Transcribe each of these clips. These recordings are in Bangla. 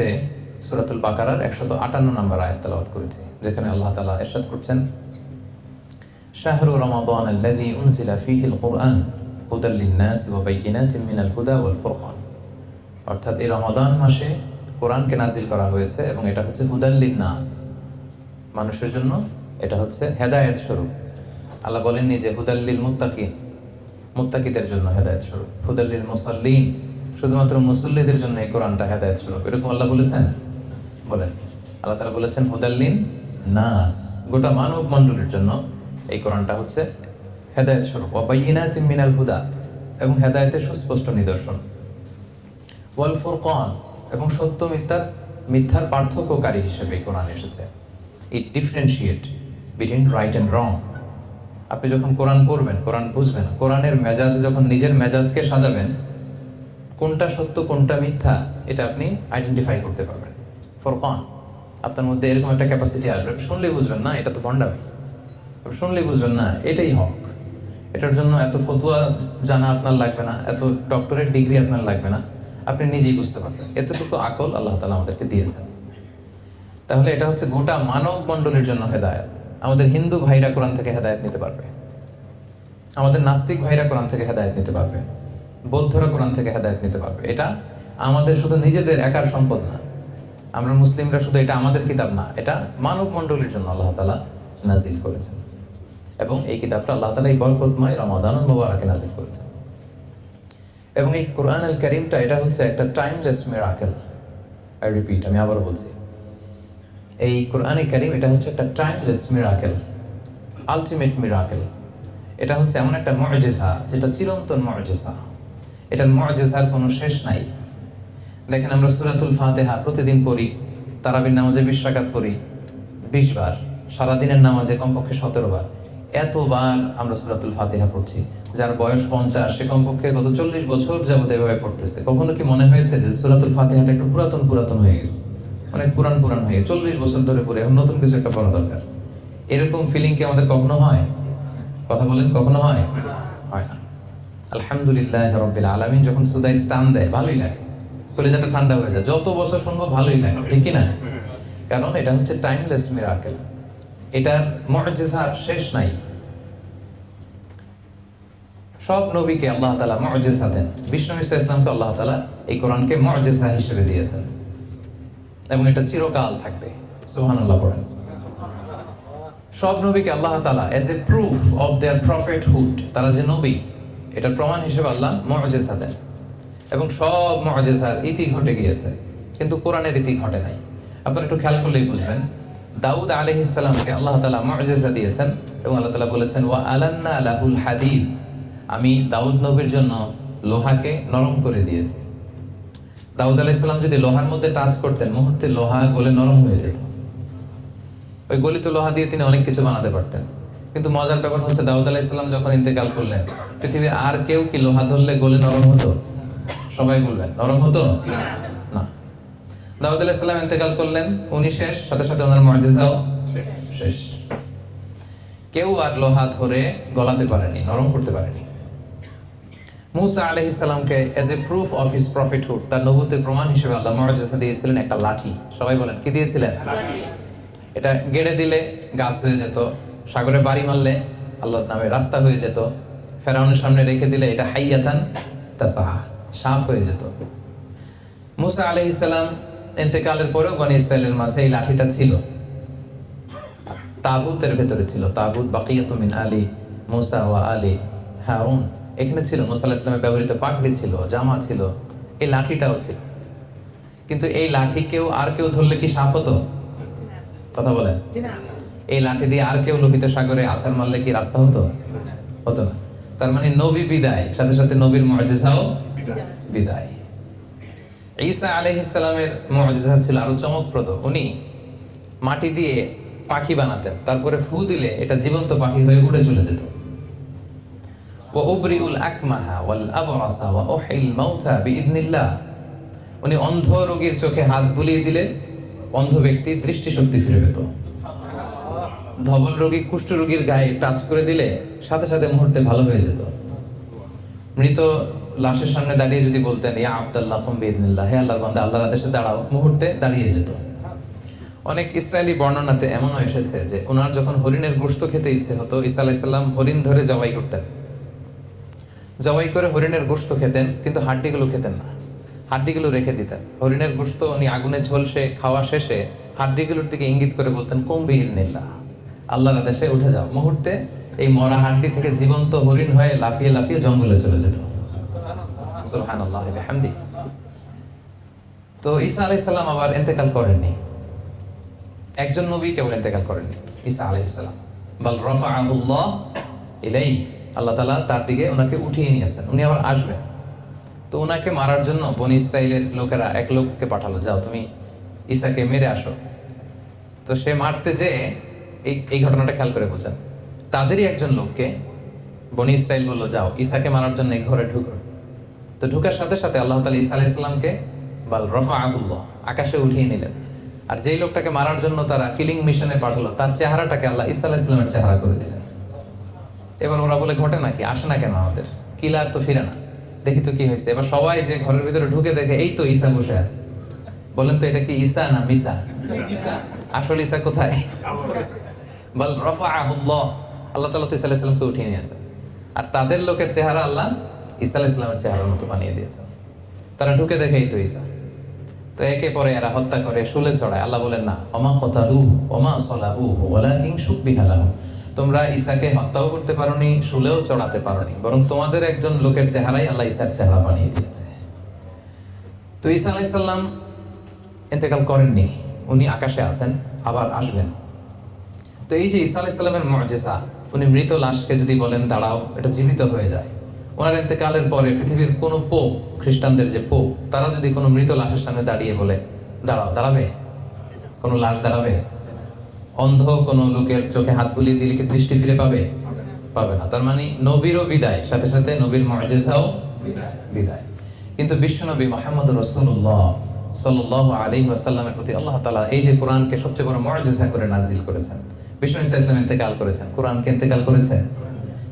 শুরুতে সুরাতুল বাকারার একশত আটান্ন নম্বর আয়াত তেলাওয়াত করেছি, যেখানে আল্লাহ তালা এরশাদ করছেন, শাহরু রমাদান কুরআন বাইয়িনাতিন মিনাল হুদা ওয়াল অর্থাৎ এই রমাদান মাসে কোরআনকে নাজিল করা হয়েছে এবং এটা হচ্ছে হুদাল লিন-নাস। মানুষের জন্য এটা হচ্ছে হেদায়েত স্বরূপ। আল্লাহ বলেননি যে হুদাল্লিল মুত্তাকিন মুত্তাকিদের জন্য হেদায়েত স্বরূপ। হুদাল্লিল মুসাল্লিন শুধুমাত্র মুসল্লিদের জন্য এই কোরআনটা হেদায়েত স্বরূপ। এরকম আল্লাহ বলেছেন? বলেন। আল্লাহ তালা বলেছেন হুদাল্লিন নাস। গোটা মানব মণ্ডলীর জন্য এই কোরআনটা হচ্ছে হেদায়েত স্বরূপ। অবাইনাত মিনাল হুদা, এবং হেদায়েতের সুস্পষ্ট নিদর্শন। ওয়াল ফুরকান, এবং সত্য মিথ্যার মিথ্যার পার্থক্যকারী হিসেবে এই কোরআন এসেছে। It differentiate between right and wrong আপনি যখন কোরআন পড়বেন, কোরআন বুঝবেন, কোরআনের মেজাজ যখন নিজের মেজাজকে সাজাবেন কোনটা সত্য, কোনটা মিথ্যা, এটা আপনি আইডেন্টিফাই করতে পারবেন। ফরকান আপনার মধ্যে এরকম একটা ক্যাপাসিটি আসবে। শুনলেই বুঝবেন না, এটা তো ভণ্ডামি শুনলেই বুঝবেন না, এটাই হক। এটার জন্য এত ফতুয়া জানা আপনার লাগবে না, এত ডক্টরেট ডিগ্রি আপনার লাগবে না, আপনি নিজেই বুঝতে পারবেন। এতটুকু আকল আল্লাহ তালা আমাদেরকে দিয়েছেন। তাহলে এটা হচ্ছে গোটা মানব মণ্ডলীর জন্য হেদায়ত। আমাদের হিন্দু ভাইরা কোরআন থেকে হেদায়ত নিতে পারবে। আমাদের নাস্তিক ভাইরা কোরআন থেকে হেদায়ত নিতে পারবে। বৌদ্ধরা কোরআন থেকে হেদায়ত নিতে পারবে। এটা আমাদের শুধু নিজেদের একার সম্পদ না। আমরা মুসলিমরা শুধু এটা আমাদের কিতাব না, এটা মানব মণ্ডলীর জন্য আল্লাহ তালা নাজিল করেছেন। এবং এই কিতাবটা আল্লাহ তালা এই বরকতময় রমাদান মোবারকে নাজিল করেছেন। এবং এই কোরআন আল করিমটা, এটা হচ্ছে একটা টাইমলেস মেরাকেল আই রিপিট আমি আবার বলছি। এই কোরআনে করিম, এটা হচ্ছে একটা টাইমলেস মিরাকেল আলটিমেট মিরাকেল এটা হচ্ছে এমন একটা মর্জেসা যেটা চিরন্তন মর্জেসা এটার মর্জেসার কোনো শেষ নাই। দেখেন আমরা সুরাতুল ফাতেহা প্রতিদিন পড়ি, তারাবির নামাজে বিশ রাকাত পড়ি, বিশ বার, সারাদিনের নামাজে কমপক্ষে সতেরো বার। এতবার আমরা সুরাতুল ফাতেহা পড়ছি। যার বয়স পঞ্চাশ, সে কমপক্ষে গত চল্লিশ বছর যাবত এভাবে পড়তেছে। কখনো কি মনে হয়েছে যে সুরাতুল ফাতেহাটা একটু পুরাতন পুরাতন হয়ে গেছে? অনেক পুরান পুরান হয়ে চল্লিশ বছর ধরে পড়ে, এখন নতুন কিছু একটা পড়া দরকার। এরকম ফিলিং কি আমাদের কখনো হয়? কথা বলেন, কখনো হয়? হয় না। আলহামদুলিল্লাহ রব্বিল আলামিন, যখন সুদাই স্টান দেয়, ভালোই লাগে। কলেজাটা ঠান্ডা হয়ে যায়। যত বছর শুনব, ভালোই লাগে। ঠিক না কারণ এটা হচ্ছে টাইমলেস মিরাকেল এটার মর্যাদার শেষ নাই। সব নবীকে আল্লাহ তালা মর্যাদা দেন। বিষ্ণু ইসা ইসলামকে আল্লাহ তালা এই কোরআনকে মর্যাদা হিসেবে দিয়েছেন। এবং এটা চিরকাল থাকবে। সোহান আল্লাহ পড়েন। সব নবীকে আল্লাহ তালা as a proof of their prophethood তারা যে নবী এটার প্রমাণ হিসেবে আল্লাহ মর্যাদা দেন। এবং সব মর্যাদার ইতি ঘটে গিয়েছে, কিন্তু কোরআনের ইতি ঘটে নাই। আপনারা একটু খেয়াল করলেই বুঝবেন, দাউদ আলহ ইসলামকে আল্লাহ তালা মর্যাদা দিয়েছেন এবং আল্লাহ তালা বলেছেন, ওয়া আলান্না আলাহুল হাদিদ আমি দাউদ নবীর জন্য লোহাকে নরম করে দিয়েছি। দাউদ আলাহ ইসলাম যদি লোহার মধ্যে টাচ করতেন, মুহূর্তে লোহা গলে নরম হয়ে যেত। ওই গলিত লোহা দিয়ে তিনি অনেক কিছু বানাতে পারতেন। কিন্তু মজার ব্যাপার হচ্ছে দাউদ আলাহ ইসলাম যখন ইন্তেকাল করলেন পৃথিবীর আর কেউ কি লোহা ধরলে গলে নরম হতো? সবাই বলবেন নরম হতো? না। দাউদ আলাহ ইসলাম ইন্তেকাল করলেন উনি শেষ সাথে সাথে ওনার মর্যাদাও শেষ। কেউ আর লোহা ধরে গলাতে পারেনি নরম করতে পারেনি। মুসা আলহ ইসলামকে as a proof of his prophethood তার নবুতের প্রমাণ হিসেবে আল্লাহ মর্যাদা দিয়েছিলেন একটা লাঠি। সবাই বলেন কি দিয়েছিলেন? এটা গেড়ে দিলে গাছ হয়ে যেত সাগরে বাড়ি মারলে আল্লাহর নামে রাস্তা হয়ে যেত। ফেরাউনের সামনে রেখে দিলে এটা হাইয়াথান তা সাহা সাপ হয়ে যেত। মুসা আলহ ইসলাম এতেকালের পরেও বনি ইসরায়েলের মাঝে এই লাঠিটা ছিল। তাবুতের ভেতরে ছিল। তাবুত বাকিয়াতুমিন আলী, মুসা ওয়া আলী হারুন। এখানে ছিল, মুসা আল্লাহ ইসলামের ব্যবহৃত পাগড়ি ছিল, জামা ছিল, এই লাঠিটাও ছিল। কিন্তু এই লাঠি কেউ আর কেউ ধরলে কি সাপ হতো? কথা বলেন। এই লাঠি দিয়ে আর কেউ লোহিত সাগরে আছাড় মারলে কি রাস্তা হতো? হতো না। তার মানে নবী বিদায়, সাথে সাথে নবীর মর্যাদাও বিদায়। ঈসা আলহিসাল্লামের মর্যাদা ছিল আরও চমকপ্রদ। উনি মাটি দিয়ে পাখি বানাতেন, তারপরে ফু দিলে এটা জীবন্ত পাখি হয়ে উড়ে চলে যেত। উনি অন্ধ রোগীর চোখে হাত বুলিয়ে দিলে অন্ধ ব্যক্তি দৃষ্টিশক্তি ফিরে পেত। ধবল রোগী, কুষ্ঠ রোগীর গায়ে টাচ করে দিলে সাথে সাথে মুহূর্তে ভালো হয়ে যেত। মৃত লাশের সামনে দাঁড়িয়ে যদি বলতেন, ইয়া আব্দাল্লাহ হে আল্লাহর বান্দা, আল্লাহর আদেশে দাঁড়াও। মুহূর্তে দাঁড়িয়ে যেত। অনেক ইসরায়েলি বর্ণনাতে এমনও এসেছে যে, ওনার যখন হরিণের গোশত খেতে ইচ্ছে হতো ইসা আলাইসাল্লাম হরিণ ধরে জবাই করতেন। জবাই করে হরিণের গোশত খেতেন, কিন্তু হাড্ডিগুলো খেতেন না। হাড্ডিগুলো রেখে দিতেন। হরিণের গোশত, উনি আগুনে ঝলসে খাওয়া শেষে হাড্ডিগুলোর দিকে ইঙ্গিত করে বলতেন কম্বি ইল্লা আল্লাহর আদেশে উঠে যাও। মুহূর্তে এই মরা হাড্ডি থেকে জীবন্ত হরিণ হয়ে লাফিয়ে লাফিয়ে জঙ্গলে চলে যেত। তো ঈসা আলাইহিস সালাম আবার ইন্তেকাল করেননি। একজন নবী কেবল ইন্তেকাল করেননি, ঈসা আলাইহিস সালাম। বাল রাফাআহুল্লাহ ইলাই আল্লাহ তালা তার দিকে ওনাকে উঠিয়ে নিয়েছেন। উনি আবার আসবেন। তো ওনাকে মারার জন্য বনি ইসরায়েলের লোকেরা এক লোককে পাঠালো, যাও, তুমি ঈসাকে মেরে আসো। তো সে মারতে যে এই এই ঘটনাটা খেয়াল করে বোঝান তাদেরই একজন লোককে বনি ইসরায়েল বলল যাও ঈসাকে মারার জন্য এই ঘরে ঢুকো। তো ঢুকার সাথে সাথে আল্লাহ তালা ঈসা আলাইসাল্লামকে বাল রফা আবুল্লাহ আকাশে উঠিয়ে নিলেন। আর যেই লোকটাকে মারার জন্য তারা কিলিং মিশনে পাঠালো তার চেহারাটাকে আল্লাহ ঈসা আলাইসাল্লামের চেহারা করে দিলেন। এবার ওরা বলে ঘটে নাকি? আসে না কেন আমাদের? কিলার তো ফিরে না। দেখি তো কি হয়েছে। এবার সবাই যে ঘরের ভিতরে ঢুকে দেখে এই তো ঈসা বসে আছে। বলেন তো এটা কি ঈসা না মিসা? আসলে ঈসা কোথায়? বল রফা আহুল্লাহ আল্লাহ তালা তো আলাইসাল্লামকে উঠিয়ে নিয়েছে আর তাদের লোকের চেহারা আল্লাহ আলাইসাল্লামের চেহারার মতো বানিয়ে দিয়েছেন। তারা ঢুকে দেখে তো ঈসা। তো একে পরে এরা হত্যা করে, শুলে চড়ায় আল্লাহ বলেন, না অমা অমা ওলা কিং তোমরা ঈসাকে হত্যাও করতে পারোনি, শুলেও চড়াতে পারোনি। বরং তোমাদের একজন লোকের চেহারাই আল্লাহ ঈসার চেহারা বানিয়ে দিয়েছে। তো ঈসা আলাইসাল্লাম ইন্তেকাল করেননি। উনি আকাশে আছেন, আবার আসবেন। তো এই যে ঈসা আলাইসাল্লামের মর্যাদা উনি মৃত লাশকে যদি বলেন, দাঁড়াও, এটা জীবিত হয়ে যায়। ওনার ইন্তেকালের পরে পৃথিবীর কোনো পোপ, খ্রিস্টানদের যে পোপ, তারা যদি কোনো মৃত লাশের সামনে দাঁড়িয়ে বলে, দাঁড়াও, দাঁড়াবে? কোনো লাশ দাঁড়াবে? অন্ধ কোনো লোকের চোখে হাত বুলিয়ে দিলে কি দৃষ্টি ফিরে পাবে? পাবে না। তার মানে নবীরও বিদায়, সাথে সাথে নবীর মর্যাদাও বিদায়। কিন্তু বিশ্বনবী মোহাম্মদ রসুল্লাহ সাল্লাহ আলী ওয়াসাল্লামের প্রতি আল্লাহ তালা এই যে কোরআনকে সবচেয়ে বড় মর্যাদা করে নাজিল করেছেন। বিষ্ণু ইসা ইসলাম ইন্তেকাল করেছেন। কোরআনকে ইন্তেকাল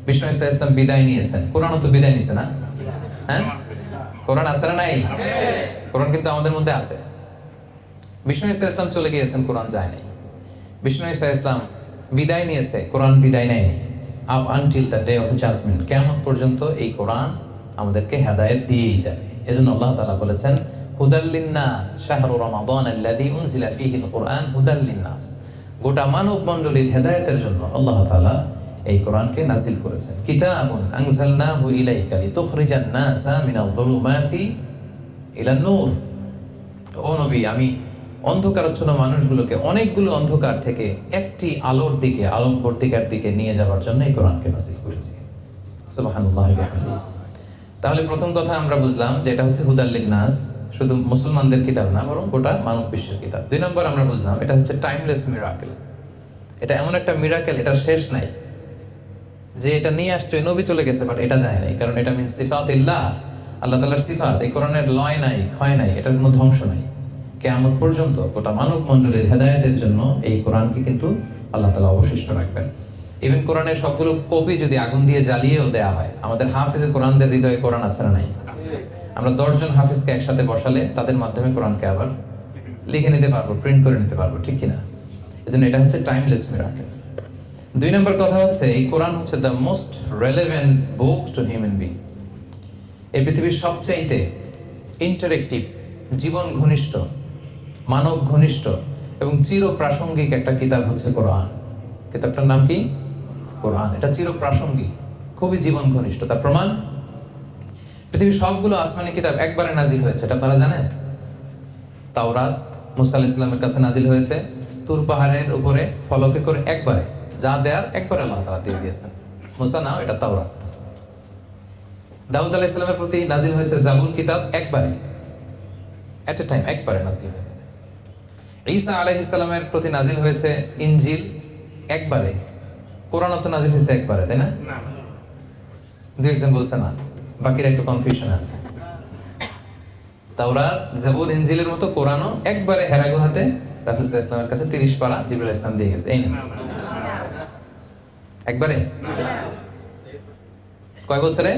বিষ্ণু ইসা ইসলাম বিদায় নিয়েছেন। কোরআনও তো বিদায় নিছে না? হ্যাঁ? কোরআন আছে না নাই? কোরআন কিন্তু আমাদের মধ্যে আছে। বিষ্ণু ইসা ইসলাম চলে গিয়েছেন, কোরআন বিষ্ণু ইসা ইসলাম বিদায় নিয়েছে, কোরআন বিদায় নেয়নি। Up until the day of কেমন পর্যন্ত এই কোরআন আমাদেরকে হেদায়েত দিয়েই যাবে। এজন্য আল্লাহ তাআলা বলেছেন হুদাল্লিন্নাস শাহরু রমাদান আল্লাযী উনজিলা ফীহিল কুরআন হুদাল্লিন্নাস গোটা মানব মণ্ডলীর হেদায়েতের জন্য আল্লাহ তাআলা এই কোরআনকে নাজিল করেছেন। কিতাবুন আনজালনাহু ইলাইকা লিতুখরিজান নাসা মিনাল যুলুমাতি ইলান নূর। ও নবী, আমি অন্ধকারচ্ছন্ন মানুষগুলোকে অনেকগুলো অন্ধকার থেকে একটি আলোর দিকে, আলোকবর্তিকার দিকে নিয়ে যাওয়ার জন্য এই কোরআনকে নাজিল করেছি। সুবহানাল্লাহ ওয়া তাহলে প্রথম কথা আমরা বুঝলাম যে এটা হচ্ছে হুদাল্লিন নাস শুধু মুসলমানদের কিতাব না, বরং গোটা মানব বিশ্বের কিতাব। দুই নম্বর আমরা বুঝলাম, এটা হচ্ছে টাইমলেস মিরাকেল এটা এমন একটা মিরাকেল এটা শেষ নাই। যে এটা নিয়ে আসছে নবী চলে গেছে বাট এটা যায় নাই। কারণ এটা মিন সিফাত ইল্লাহ আল্লাহ তালার সিফাত। এই কোরআনের লয় নাই, ক্ষয় নাই, এটার কোনো ধ্বংস নাই। কেমন পর্যন্ত গোটা মানব মণ্ডলের হেদায়তের জন্য এই কোরআনকে কিন্তু আল্লাহ তালা অবশিষ্ট রাখবেন। ইভেন কোরআনের সবগুলো কপি যদি আগুন দিয়ে জ্বালিয়েও দেওয়া হয়, আমাদের হাফিজে কোরআনদের হৃদয়ে কোরআন আছে না নাই? আমরা দশজন হাফিজকে একসাথে বসালে তাদের মাধ্যমে কোরআনকে আবার লিখে নিতে পারব প্রিন্ট করে নিতে পারব, ঠিক কিনা? এই জন্য এটা হচ্ছে টাইমলেস মিরাকেল দুই নম্বর কথা হচ্ছে, এই কোরআন হচ্ছে the most relevant book to human being এই পৃথিবীর সবচাইতে ইন্টারেক্টিভ জীবন ঘনিষ্ঠ, মানব ঘনিষ্ঠ এবং চির প্রাসঙ্গিক একটা কিতাব হচ্ছে কোরআন। কিতাবটার নাম কি? কোরআন। এটা চির প্রাসঙ্গিক খুবই জীবন ঘনিষ্ঠ। তার প্রমাণ? পৃথিবীর সবগুলো আসমানি কিতাব একবারে নাজিল হয়েছে এটা আপনারা জানেন? তাওরাত মুসা ইসলামের কাছে নাজিল হয়েছে তুর পাহাড়ের উপরে ফলকে করে একবারে যা দেয়ার একবারে আল্লাহ তালা দিয়ে দিয়েছেন। মুসা নাও এটা তাওরাত। দাউদ আলাহ ইসলামের প্রতি নাজিল হয়েছে জাবুর কিতাব একবারে এট এ টাইম একবারে নাজিল হয়েছে। ঈসা আলাহ ইসলামের প্রতি নাজিল হয়েছে ইনজিল একবারে কোরআন তো নাজিল হয়েছে একবারে তাই না? দু একজন বলছে না। বাকিরা একটু কনফিউশন আছে। তাওরা জাবুর ইনজিলের মতো কোরআনও একবারে হেরা গুহাতে রাসুল ইসলামের কাছে তিরিশ পারা জিবুল ইসলাম দিয়ে গেছে। এই না একবারে? কয় বছরে?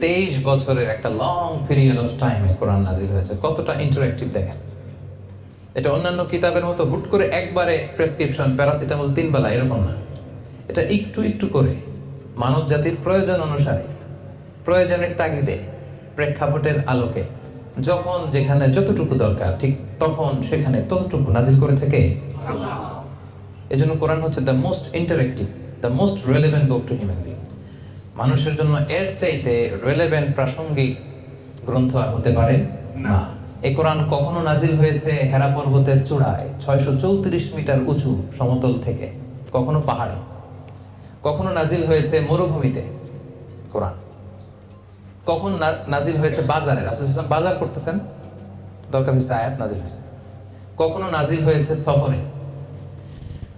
তেইশ বছরের একটা লং পিরিয়ড অফ টাইমে কোরআন নাজিল হয়েছে। কতটা ইন্টারেক্টিভ দেখেন। এটা অন্যান্য কিতাবের মতো হুট করে একবারে প্রেসক্রিপশন প্যারাসিটামল তিন বেলা, এরকম না। এটা একটু একটু করে মানব জাতির প্রয়োজন অনুসারে প্রয়োজনের তাগিদে প্রেক্ষাপটের আলোকে। যখন যেখানে যতটুকু দরকার ঠিক তখন সেখানে ততটুকু নাজিল করেছে কে? এজন্য কোরআন হচ্ছে the most interactive the most relevant book to human being মানুষের জন্য এর চাইতে রেলেভেন্ট প্রাসঙ্গিক গ্রন্থ আর হতে পারে না। এই কোরআন কখনো নাজিল হয়েছে হেরা পর্বতের চূড়ায় ছয়শো চৌত্রিশ মিটার উঁচু সমতল থেকে কখনো পাহাড়ে। কখনো নাজিল হয়েছে মরুভূমিতে কোরআন। কখন না- নাজিল হয়েছে বাজারে রাসূল বাজার করতেছেন? দরকার হয়েছে আয়াত নাজিল হয়েছে। কখনো নাজিল হয়েছে সফরে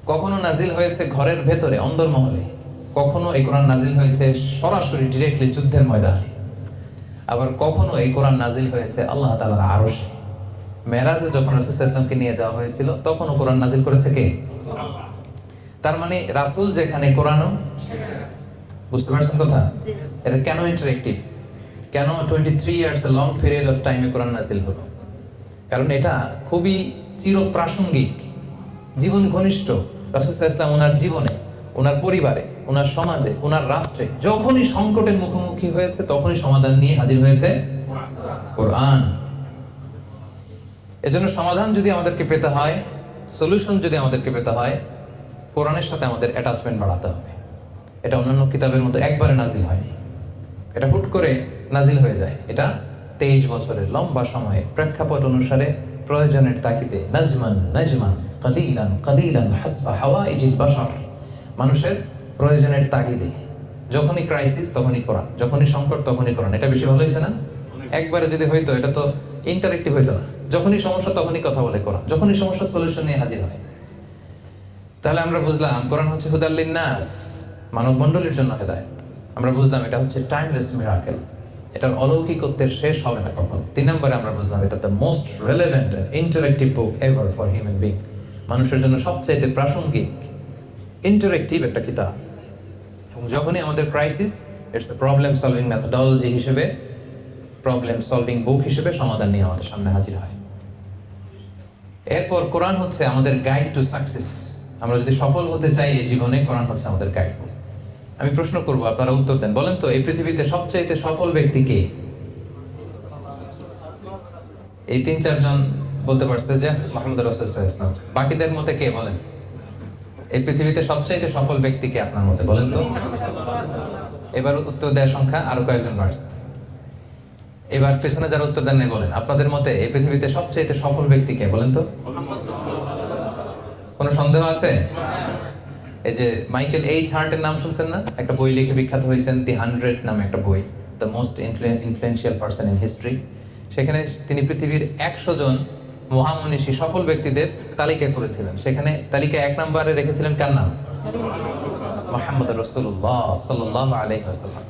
কখনো নাজিল হয়েছে ঘরের ভেতরে অন্দরমহলে কখনো এই কোরআন নাজিল হয়েছে সরাসরি ডিরেক্টলি যুদ্ধের ময়দানে? আবার কখনো এই কোরআন নাজিল হয়েছে আল্লাহ তালার আরশে? মেরাজে যখন রাসুল ইসলামকে নিয়ে যাওয়া হয়েছিল তখনও কোরআন নাজিল করেছে কে? তার মানে রাসূল যেখানে কোরআনও বুঝতে পারছেন কথা? এটা কেন ইন্টারেক্টিভ কেন twenty three years long period of টাইমে কোরআন নাজিল হলো? কারণ এটা খুবই চিরপ্রাসঙ্গিক। জীবন ঘনিষ্ঠ। রাসুসাহ ইসলাম ওনার জীবনে ওনার পরিবারে ওনার সমাজে ওনার রাষ্ট্রে যখনই সংকটের মুখোমুখি হয়েছে, তখনই সমাধান নিয়ে হাজির হয়েছে কোরআন। এজন্য সমাধান যদি আমাদেরকে পেতে হয় সলিউশন যদি আমাদেরকে পেতে হয়, কোরআনের সাথে আমাদের অ্যাটাচমেন্ট বাড়াতে হবে। এটা অন্যান্য কিতাবের মতো একবারে নাজিল হয়নি। এটা হুট করে নাজিল হয়ে যায়। এটা তেইশ বছরের লম্বা সময়ে প্রেক্ষাপট অনুসারে প্রয়োজনের তাগিদে নাজমান নাজমান, কালিলান কালিলান, হাসবা হাওয়া ইজিল বাসার মানুষের প্রয়োজনের তাগিদে, যখনই ক্রাইসিস তখনই কোরআন, যখনই সংকট, তখনই কোরআন। এটা বেশি ভালো হয়েছে না? একবারে যদি হইতো, এটা তো ইন্টারেক্টিভ হইতো না। যখনই সমস্যা, তখনই কথা বলে কোরআন। যখনই সমস্যা সলিউশন নিয়ে হাজির হয়। তাহলে আমরা বুঝলাম, কোরআন হচ্ছে হুদাল্লিন নাস মানব মণ্ডলীর জন্য হেদায়ত। আমরা বুঝলাম, এটা হচ্ছে টাইমলেস মিরাকেল এটার অলৌকিকত্বের শেষ হবে না কখন? তিন নম্বরে আমরা বুঝলাম এটা the most relevant interactive book ever for human being মানুষের জন্য সবচাইতে প্রাসঙ্গিক ইন্টারেক্টিভ একটা কিতাব। এবং যখনই আমাদের crisis it's the problem solving methodology হিসেবে প্রবলেম সলভিং বুক হিসেবে সমাধান নিয়ে আমাদের সামনে হাজির হয়। এরপর কোরআন হচ্ছে আমাদের গাইড টু সাকসেস আমরা যদি সফল হতে চাই এই জীবনে, কোরআন হচ্ছে আমাদের গাইড আমি প্রশ্ন করব, আপনারা উত্তর দেন। বলেন তো, এই পৃথিবীতে সবচাইতে সফল ব্যক্তি কে? এই তিন, চারজন বলতে পারছে যে মোহাম্মদ রসুল্লাহ ইসলাম বাকিদের মতে কে বলেন? এই পৃথিবীতে সবচাইতে সফল ব্যক্তি কে আপনার মতে? বলেন তো। এবার উত্তর দেওয়ার সংখ্যা আরও কয়েকজন বাড়ছে। এবার পেছনে যারা উত্তর দেন বলেন। আপনাদের মতে এই পৃথিবীতে সবচাইতে সফল ব্যক্তি কে? বলেন তো। কোনো সন্দেহ আছে? এই যে মাইকেল এইচ হার্টের নাম শুনছেন না? একটা বই লিখে বিখ্যাত হয়েছেন দি হান্ড্রেড নামে একটা বই the most influential person in history সেখানে তিনি পৃথিবীর একশো জন মহামনীষী সফল ব্যক্তিদের তালিকা করেছিলেন। সেখানে তালিকা এক নম্বরে রেখেছিলেন কার নাম? মোহাম্মদ রসুল্লাহ সাল্লাহ আলহিহাসাল্লাম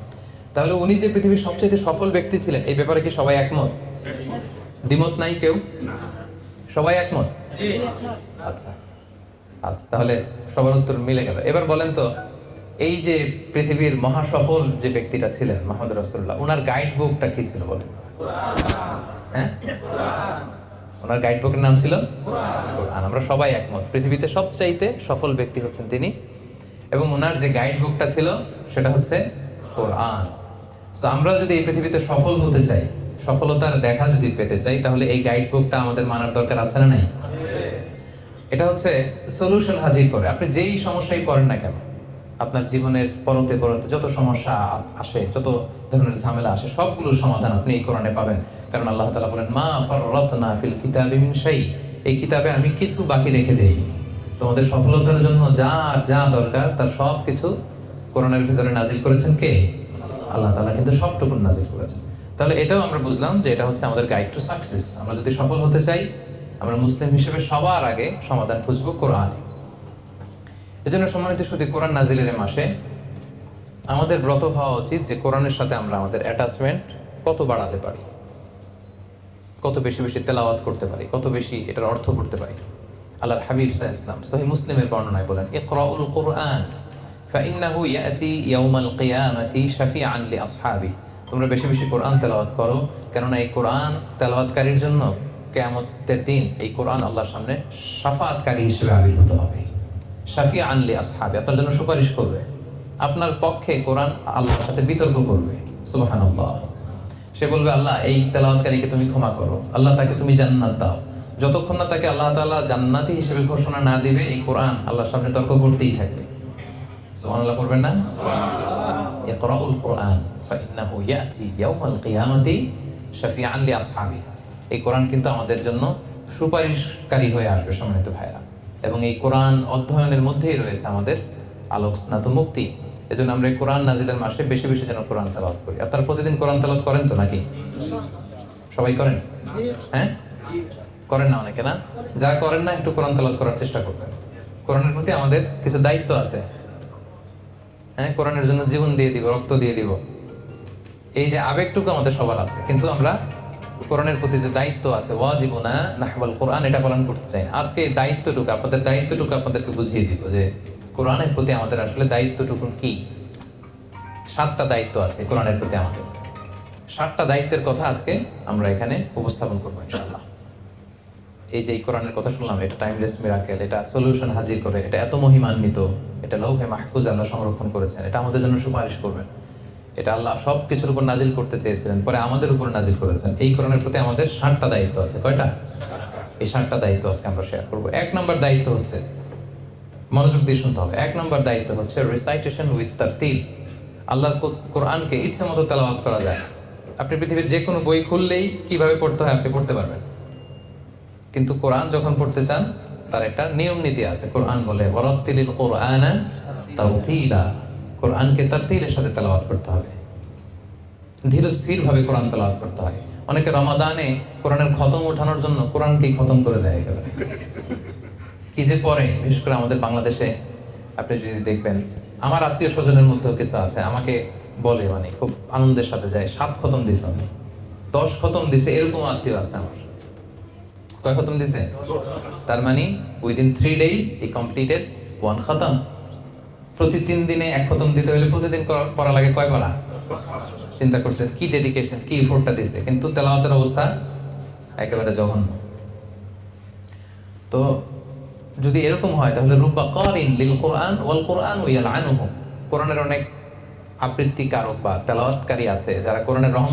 তাহলে উনি যে পৃথিবীর সবচেয়ে সফল ব্যক্তি ছিলেন এই ব্যাপারে কি সবাই একমত? দ্বিমত নাই কেউ? সবাই একমত? আচ্ছা। আচ্ছা তাহলে সবার উত্তর মিলে গেল। এবার বলেন তো, এই যে পৃথিবীর মহাসফল যে ব্যক্তিটা ছিলেন, মোহাম্মদ রসুল্লাহ ওনার গাইড বুকটা কি ছিল বলেন? হ্যাঁ? ওনার গাইড বুকের নাম ছিল কোরআন। আমরা সবাই একমত। পৃথিবীতে সবচাইতে সফল ব্যক্তি হচ্ছেন তিনি এবং ওনার যে গাইড বুকটা ছিল, সেটা হচ্ছে কোরআন। সো আমরা যদি এই পৃথিবীতে সফল হতে চাই, সফলতার দেখা যদি পেতে চাই, তাহলে এই গাইড বুকটা আমাদের মানার দরকার আছে না নাই? এটা হচ্ছে সলিউশন হাজির করে। আপনি যেই সমস্যায় পড়েন না কেন, আপনার জীবনের পরতে পরতে যত সমস্যা আসে যত ধরনের ঝামেলা আসে, সবগুলোর সমাধান আপনি এই কোরআনে পাবেন। কারণ আল্লাহ তালা বলেন, মা ফাররাতনা ফিল কিতাবি মিন এই কিতাবে আমি কিছু বাকি রেখে দেই তোমাদের সফলতার জন্য যা যা দরকার, তার সব কিছু কোরআনের ভিতরে নাজিল করেছেন কে? আল্লাহ তালা কিন্তু সবটুকু নাজিল করেছেন। তাহলে এটাও আমরা বুঝলাম যে এটা হচ্ছে আমাদের গাইড টু সাকসেস আমরা যদি সফল হতে চাই আমরা মুসলিম হিসেবে সবার আগে সমাধান খুঁজব কোরআনে। এজন্য সম্মানিত শুধু কোরআন নাজিলের মাসে আমাদের ব্রত হওয়া উচিত যে কোরআনের সাথে আমরা আমাদের অ্যাটাচমেন্ট কত বাড়াতে পারি, কত বেশি বেশি তেলাওয়াত করতে পারি, কত বেশি এটার অর্থ করতে পারি। আল্লাহর হাবিব সাহ ইসলাম সহি মুসলিমের বর্ণনায় বলেন, ইকরাউল কোরআন, ফাইন্নাহু ইয়াতি ইয়াউমাল কিয়ামাতি শাফিআন লি তোমরা বেশি বেশি কোরআন তেলাওয়াত করো, কেননা এই কোরআন তেলাওয়াতকারীর জন্য কেয়ামতের দিন এই কোরআন আল্লাহর সামনে সাফাতকারী হিসেবে আবির্ভূত হবে। শাফিয়া আনলি আসহাবে, আপনার জন্য সুপারিশ করবে। আপনার পক্ষে কোরআন আল্লাহর সাথে বিতর্ক করবে। সুবাহান সে বলবে, আল্লাহ, এই তেলাওয়াতকারীকে তুমি ক্ষমা করো। আল্লাহ তাকে তুমি জান্নাত দাও। যতক্ষণ না তাকে আল্লাহ তাআলা জান্নাতি হিসেবে ঘোষণা না দিবে, এই কোরআন আল্লাহর সামনে তর্ক করতেই থাকবে। সুবহানাল্লাহ পড়বেন না? এই কোরআন কিন্তু আমাদের জন্য সুপারিশকারী হয়ে আসবে সম্মানিত ভাইরা এবং এই কোরআন অধ্যয়নের মধ্যেই রয়েছে আমাদের আলোক স্নাত মুক্তি। এজন্য আমরা এই কোরআন নাজিলের মাসে বেশি বেশি যেন কোরআন তেলাওয়াত করি। আপনারা প্রতিদিন কোরআন তেলাওয়াত করেন তো নাকি? সবাই করেন? হ্যাঁ? করেন না অনেকে, না? যারা করেন না, একটু কোরআন তেলাওয়াত করার চেষ্টা করবেন। কোরআনের প্রতি আমাদের কিছু দায়িত্ব আছে। হ্যাঁ কোরআনের জন্য জীবন দিয়ে দিব, রক্ত দিয়ে দিব। এই যে আবেগটুকু আমাদের সবার আছে। কিন্তু আমরা কোরআনের প্রতি যে দায়িত্ব আছে ওয়াজিবুনা নাহবাল কোরআন, এটা পালন করতে চাই আজকে এই দায়িত্বটুকু আপনাদের, দায়িত্বটুকু আপনাদেরকে বুঝিয়ে দিব যে কোরআনের প্রতি আমাদের আসলে দায়িত্বটুকু কি? সাতটা দায়িত্ব আছে কোরআনের প্রতি আমাদের। সাতটা দায়িত্বের কথা আজকে আমরা এখানে উপস্থাপন করব ইনশাআল্লাহ। এই যে কোরআনের কথা শুনলাম, এটা টাইমলেস মিরাকেল এটা সলিউশন হাজির করে, এটা এত মহিমান্বিত, এটা লৌহে মাহফুজ আল্লাহ সংরক্ষণ করেছেন, এটা আমাদের জন্য সুপারিশ করবেন। এটা আল্লাহ সব কিছুর উপর নাজিল করতে চেয়েছিলেন, পরে আমাদের উপর নাজিল করেছেন। এই কোরআনের প্রতি আমাদের ষাটটা দায়িত্ব আছে। কয়টা? এই ষাটটা দায়িত্ব আজকে আমরা শেয়ার করব। এক নম্বর দায়িত্ব হচ্ছে, মনোযোগ দিয়ে শুনতে হবে। এক নম্বর দায়িত্ব হচ্ছে রিসাইটেশন উইথ তারতিল আল্লাহর কো- কোরআনকে ইচ্ছে মতো তেলাওয়াত করা যায়। আপনি পৃথিবীর যে কোনো বই খুললেই কীভাবে পড়তে হয় আপনি পড়তে পারবেন। কিন্তু কোরআন যখন পড়তে চান, তার একটা নিয়ম নীতি আছে। কোরআন বলে, ওয়ারাত্তিলিল কোরআন তারতিলা কোরআনকে তারতিলের সাথে তেলাওয়াত করতে হবে। ধীর স্থিরভাবে কোরআন তেলাওয়াত করতে হয় অনেকে রমাদানে কোরআনের খতম ওঠানোর জন্য কোরআনকেই খতম করে দেয় একেবারে। কি যে পরে, বিশেষ করে আমাদের বাংলাদেশে, আপনি যদি দেখবেন, আমার আত্মীয় স্বজনের মধ্যেও কিছু আছে, আমাকে বলে মানে খুব আনন্দের সাথে যায়, সাত খতম দিছে আমি। দশ খতম দিছে, এরকম আত্মীয় আছে আমার। কয় খতম দিছে? তার মানে উইদিন থ্রি ডেইজ ই কমপ্লিটেড ওয়ান খতম। প্রতি তিন দিনে এক খতম দিতে হলে প্রতিদিন পড়া লাগে কয় পড়া? চিন্তা করছে, কি ডেডিকেশন কি ইফোর্টটা দিছে? কিন্তু তেলাওয়াতের অবস্থা একেবারে জঘন্য। তো যদি এরকম হয়, তাহলে রূপা করিন লিল কোরআন ওয়াল কোরআন ওয়াল আনহু কোরআনের অনেক আবৃত্তিকারক বা তেলাওয়াতকারী আছে, যারা কোরআনের রহম